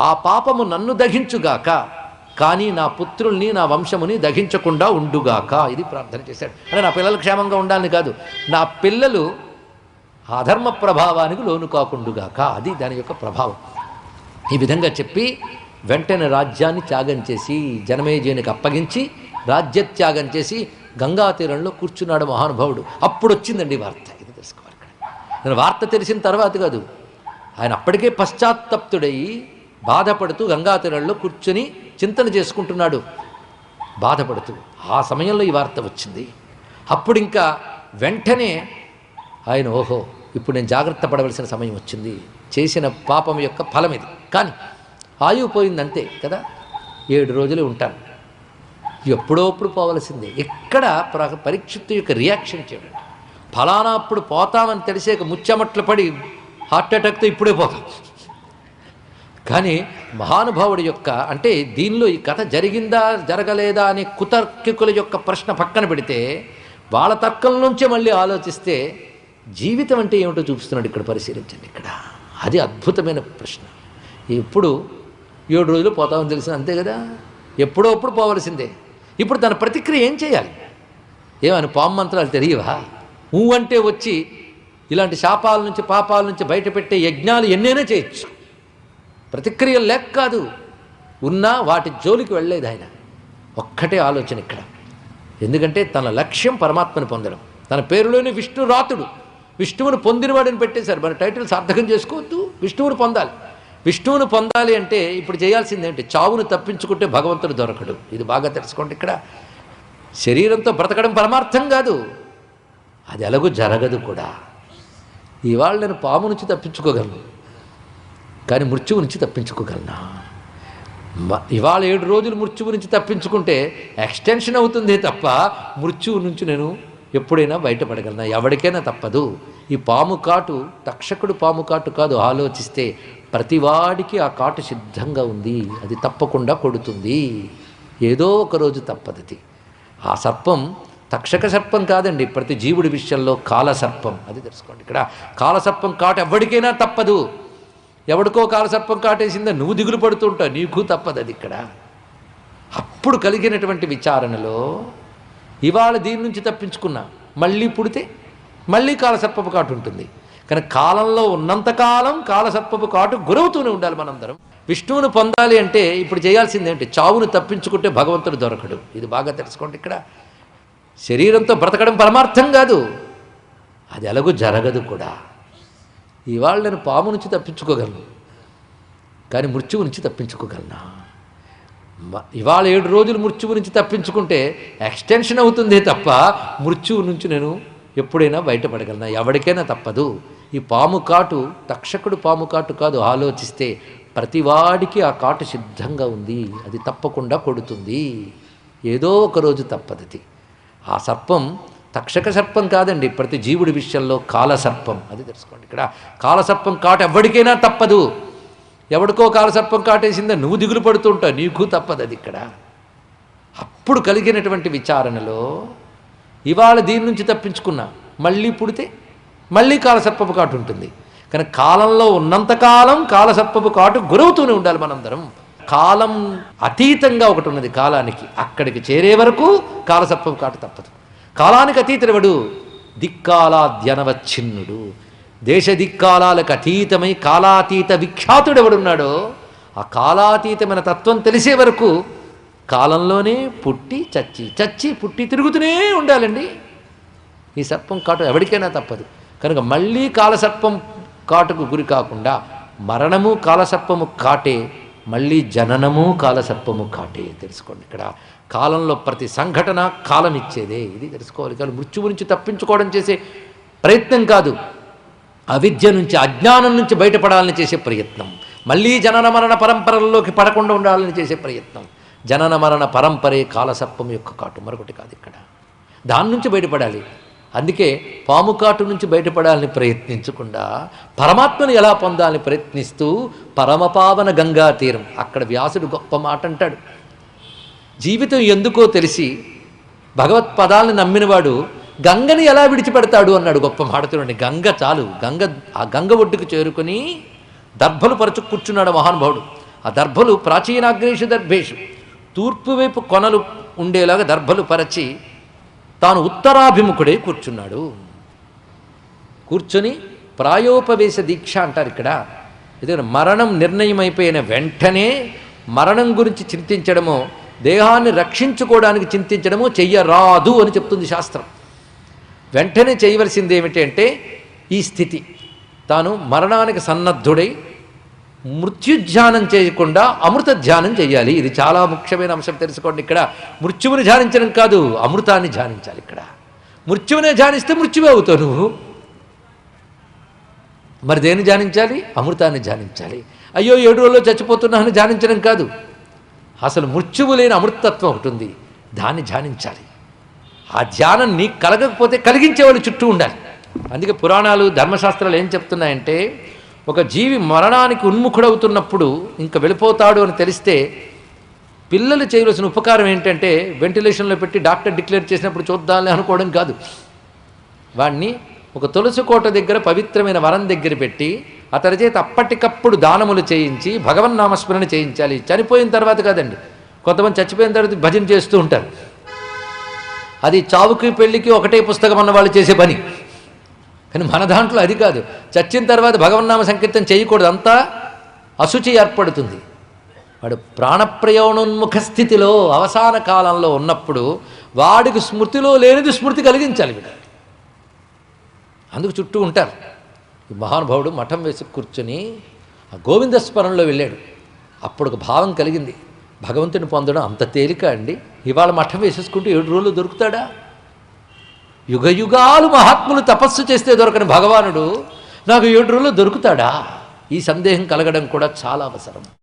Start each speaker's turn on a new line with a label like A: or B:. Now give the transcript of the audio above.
A: ఆ పాపము నన్ను దహించుగాక కానీ నా పుత్రుల్ని నా వంశముని దహించకుండా ఉండుగాక ఇది ప్రార్థన చేశాడు. అంటే నా పిల్లలు క్షేమంగా ఉండాలని కాదు. నా పిల్లలు అధర్మ ప్రభావానికి లోను కాకుండుగాక అది దాని యొక్క ప్రభావం. ఈ విధంగా చెప్పి వెంటనే రాజ్యాన్ని త్యాగం చేసి జనమేజయునికి అప్పగించి రాజ్యత్యాగం చేసి గంగా తీరంలో కూర్చున్నాడు మహానుభావుడు. అప్పుడు వచ్చిందండి వార్త. ఇది తెలుసుకోవాలి ఇక్కడ. వార్త తెలిసిన తర్వాత కాదు. ఆయన అప్పటికే పశ్చాత్తప్తుడయి బాధపడుతూ గంగాతీరంలో కూర్చొని చింతన చేసుకుంటున్నాడు. బాధపడుతూ ఆ సమయంలో ఈ వార్త వచ్చింది. అప్పుడు ఇంకా వెంటనే ఆయన ఓహో ఇప్పుడు నేను జాగ్రత్త పడవలసిన సమయం వచ్చింది. చేసిన పాపం యొక్క ఫలం ఇది. కానీ ఆయువు అంతే కదా? ఏడు రోజులు ఉంటాను. ఎప్పుడో అప్పుడు పోవలసిందే. ఇక్కడ ప్ర- పరీక్షిత్తు యొక్క రియాక్షన్ చూడండి ఫలానా అప్పుడు పోతామని తెలిసేక ముచ్చమట్లు పడి హార్ట్ అటాక్తో ఇప్పుడే పోతాం. కానీ మహానుభావుడి యొక్క అంటే దీనిలో ఈ కథ జరిగిందా జరగలేదా అనే కుతర్కికుల యొక్క ప్రశ్న పక్కన పెడితే వాళ్ళ తర్కం నుంచే మళ్ళీ ఆలోచిస్తే జీవితం అంటే ఏమిటో చూపిస్తున్నాడు ఇక్కడ పరిశీలించండి ఇక్కడ. అది అద్భుతమైన ప్రశ్న. ఇప్పుడు ఏడు రోజులు పోతామని తెలిసిన అంతే కదా? ఎప్పుడో అప్పుడు పోవలసిందే. ఇప్పుడు తన ప్రతిక్రియ ఏం చేయాలి? ఏమని పాము మంత్రాలు తెలియవా? ఊ అంటే వచ్చి ఇలాంటి శాపాల నుంచి పాపాల నుంచి బయటపెట్టే యజ్ఞాలు ఎన్నైనా చేయొచ్చు. ప్రతిక్రియ లేక కాదు ఉన్నా వాటి జోలికి వెళ్ళలేదు ఆయన. ఒక్కటే ఆలోచన ఇక్కడ. ఎందుకంటే తన లక్ష్యం పరమాత్మని పొందడం. తన పేరులోని విష్ణురాతుడు విష్ణువుని పొందినవాడిని పెట్టేశారు. మన టైటిల్ సార్థకం చేసుకోవద్దు విష్ణువుని పొందాలి. విష్ణువును పొందాలి అంటే ఇప్పుడు చేయాల్సింది ఏంటి? చావును తప్పించుకుంటే భగవంతుడు దొరకడు. ఇది బాగా తెలుసుకోండి ఇక్కడ. శరీరంతో బ్రతకడం పరమార్థం కాదు. అది ఎలాగో జరగదు కూడా. ఇవాళ నేను పాము నుంచి తప్పించుకోగలను. కానీ మృత్యువు నుంచి తప్పించుకోగలనా? ఇవాళ ఏడు రోజులు మృత్యువు నుంచి తప్పించుకుంటే ఎక్స్టెన్షన్ అవుతుంది తప్ప మృత్యువు నుంచి నేను ఎప్పుడైనా బయటపడగలనా? ఎవరికైనా తప్పదు. ఈ పాము కాటు తక్షకుడు పాము కాటు కాదు. ఆలోచిస్తే ప్రతివాడికి ఆ కాటు సిద్ధంగా ఉంది. అది తప్పకుండా కొడుతుంది. ఏదో ఒక రోజు తప్పదది. ఆ సర్పం తక్షక సర్పం కాదండి. ప్రతి జీవుడి విషయంలో కాలసర్పం. అది తెలుసుకోండి ఇక్కడ. కాలసర్పం కాటు ఎవరికైనా తప్పదు. ఎవడికో కాలసర్పం కాటేసిందో నువ్వు దిగులు పడుతుంటావు నీకు తప్పదు అది ఇక్కడ. అప్పుడు కలిగినటువంటి విచారణలో ఇవాళ దీని నుంచి తప్పించుకున్నా మళ్ళీ పుడితే మళ్ళీ కాలసర్పపు కాటు ఉంటుంది. కానీ కాలంలో ఉన్నంతకాలం కాలసర్పపు కాటు గురవుతూనే ఉండాలి మనందరం. విష్ణువును పొందాలి అంటే ఇప్పుడు చేయాల్సింది ఏంటి? చావును తప్పించుకుంటే భగవంతుడు దొరకడు. ఇది బాగా తెలుసుకోండి ఇక్కడ. శరీరంతో బ్రతకడం పరమార్థం కాదు. అది ఎలాగూ జరగదు కూడా. ఇవాళ నేను పాము నుంచి తప్పించుకోగలను కానీ మృత్యువు నుంచి తప్పించుకోగలనా? ఇవాళ ఏడు రోజులు మృత్యువు నుంచి తప్పించుకుంటే ఎక్స్టెన్షన్ అవుతుందే తప్ప మృత్యువు నుంచి నేను ఎప్పుడైనా బయటపడగలనా? ఎవరికైనా తప్పదు. ఈ పాము కాటు తక్షకుడు పాము కాటు కాదు ఆలోచిస్తే ప్రతివాడికి ఆ కాటు సిద్ధంగా ఉంది అది తప్పకుండా కొడుతుంది. ఏదో ఒక రోజు తప్పదది. ఆ సర్పం తక్షక సర్పం కాదండి ప్రతి జీవుడి విషయంలో కాలసర్పం. అది తెలుసుకోండి. ఇక్కడ కాలసర్పం కాటు ఎవరికైనా తప్పదు. ఎవడికో కాలసర్పం కాటేసిందా నువ్వు దిగులు పడుతుంటావు నీకు తప్పదు అది ఇక్కడ. అప్పుడు కలిగినటువంటి విచారణలో ఇవాళ దీని నుంచి తప్పించుకున్నా మళ్ళీ పుడితే మళ్ళీ కాలసర్పపు కాటు ఉంటుంది. కానీ కాలంలో ఉన్నంతకాలం కాలసర్పపు కాటు గురవుతూనే ఉండాలి మనందరం. కాలం అతీతంగా ఒకటి ఉన్నది కాలానికి అక్కడికి చేరే వరకు కాలసర్పపు కాటు తప్పదు. కాలానికి అతీతుడెవడు? దిక్కాలాధ్యనవచ్ఛిన్నుడు దేశ దిక్కాలాలకు అతీతమై కాలాతీత విఖ్యాతుడెవడున్నాడో ఆ కాలాతీతమైన తత్వం తెలిసే వరకు కాలంలోనే పుట్టి చచ్చి చచ్చి పుట్టి తిరుగుతూనే ఉండాలండి. ఈ సర్పం కాటు ఎవరికైనా తప్పదు. కనుక మళ్ళీ కాలసర్పం కాటుకు గురి కాకుండా మరణము కాలసర్పము కాటే మళ్ళీ జననము కాలసర్పము కాటే తెలుసుకోండి. ఇక్కడ కాలంలో ప్రతి సంఘటన కాలం ఇచ్చేదే ఇది తెలుసుకోవాలి. కానీ మృత్యువు నుంచి తప్పించుకోవడం చేసే ప్రయత్నం కాదు. అవిద్య నుంచి అజ్ఞానం నుంచి బయటపడాలని చేసే ప్రయత్నం. మళ్ళీ జనన మరణ పరంపరల్లోకి పడకుండా ఉండాలని చేసే ప్రయత్నం. జనన మరణ పరంపరే కాలసర్పం యొక్క కాటు మరొకటి కాదు ఇక్కడ. దాని నుంచి బయటపడాలి. అందుకే పాము కాటు నుంచి బయటపడాలని ప్రయత్నించకుండా పరమాత్మను ఎలా పొందాలని ప్రయత్నిస్తూ పరమపావన గంగా తీరం. అక్కడ వ్యాసుడు గొప్ప మాట అంటాడు. జీవితం ఎందుకో తెలిసి భగవత్ పదాలను నమ్మినవాడు గంగని ఎలా విడిచిపెడతాడు అన్నాడు గొప్ప మాట చూడండి గంగ చాలు. గంగ ఆ గంగ ఒడ్డుకు చేరుకొని దర్భలు పరచు కూర్చున్నాడు మహానుభావుడు. ఆ దర్భలు ప్రాచీనాగ్నేషు దర్భేషు. తూర్పు వైపు కొనలు ఉండేలాగా దర్భలు పరచి తాను ఉత్తరాభిముఖుడే కూర్చున్నాడు. కూర్చొని ప్రాయోపవేశ దీక్ష అంటారు ఇక్కడ. ఎందుకంటే మరణం నిర్ణయమైపోయిన వెంటనే మరణం గురించి చింతించడమో దేహాన్ని రక్షించుకోవడానికి చింతించడము చెయ్యరాదు అని చెప్తుంది శాస్త్రం. వెంటనే చేయవలసింది ఏమిటి అంటే ఈ స్థితి. తాను మరణానికి సన్నద్ధుడై మృత్యుధ్యానం చేయకుండా అమృత ధ్యానం చేయాలి. ఇది చాలా ముఖ్యమైన అంశం తెలుసుకోండి ఇక్కడ. మృత్యువుని ధ్యానించడం కాదు అమృతాన్ని ధ్యానించాలి ఇక్కడ. మృత్యువునే ధ్యానిస్తే మృత్యువే అవుతావు నువ్వు. మరి దేన్ని ధ్యానించాలి? అమృతాన్ని ధ్యానించాలి. అయ్యో ఏడు రోజుల్లో చచ్చిపోతున్నాను ధ్యానించడం కాదు. అసలు మృత్యువు లేని అమృతత్వం ఒకటి ఉంది. దాన్ని ధ్యానించాలి. ఆ ధ్యానం నీకు కలగకపోతే కలిగించే వాళ్ళు చుట్టూ ఉండాలి. అందుకే పురాణాలు ధర్మశాస్త్రాలు ఏం చెప్తున్నాయంటే ఒక జీవి మరణానికి ఉన్ముఖుడవుతున్నప్పుడు ఇంకా వెళ్ళిపోతాడు అని తెలిస్తే పిల్లలు చేయవలసిన ఉపకారం ఏంటంటే వెంటిలేషన్లో పెట్టి డాక్టర్ డిక్లేర్ చేసినప్పుడు చూద్దాంలే అనుకోవడం కాదు. వాణ్ణి ఒక తులసి కోట దగ్గర పవిత్రమైన వరం దగ్గర పెట్టి అతని చేత అప్పటికప్పుడు దానములు చేయించి భగవన్ నామస్మరణ చేయించాలి. చనిపోయిన తర్వాత కాదండి కొంతమంది చచ్చిపోయిన తర్వాత భజన చేస్తూ ఉంటారు. అది చావుకి పెళ్ళికి ఒకటే పుస్తకం అన్న వాళ్ళు చేసే పని. కానీ మన దాంట్లో అది కాదు. చచ్చిన తర్వాత భగవన్నామ సంకీర్తన చేయకూడదు. అంతా అశుచి ఏర్పడుతుంది. వాడు ప్రాణప్రయోణోన్ముఖ స్థితిలో అవసాన కాలంలో ఉన్నప్పుడు వాడికి స్మృతిలో లేనిది స్మృతి కలిగించాలి వీడు. అందుకు చుట్టూ ఉంటారు. ఈ మహానుభావుడు మఠం వేసి కూర్చొని ఆ గోవింద స్మరణలో వెళ్ళాడు. అప్పుడు ఒక భావం కలిగింది. భగవంతుని పొందడం అంత తేలిక అండి. ఇవాళ మఠం వేసేసుకుంటూ ఏడు రోజులు దొరుకుతాడా? యుగయుగాలు మహాత్ములు తపస్సు చేస్తే దొరకని భగవానుడు నాకు ఏడు రోజులు దొరుకుతాడా? ఈ సందేహం కలగడం కూడా చాలా అవసరం.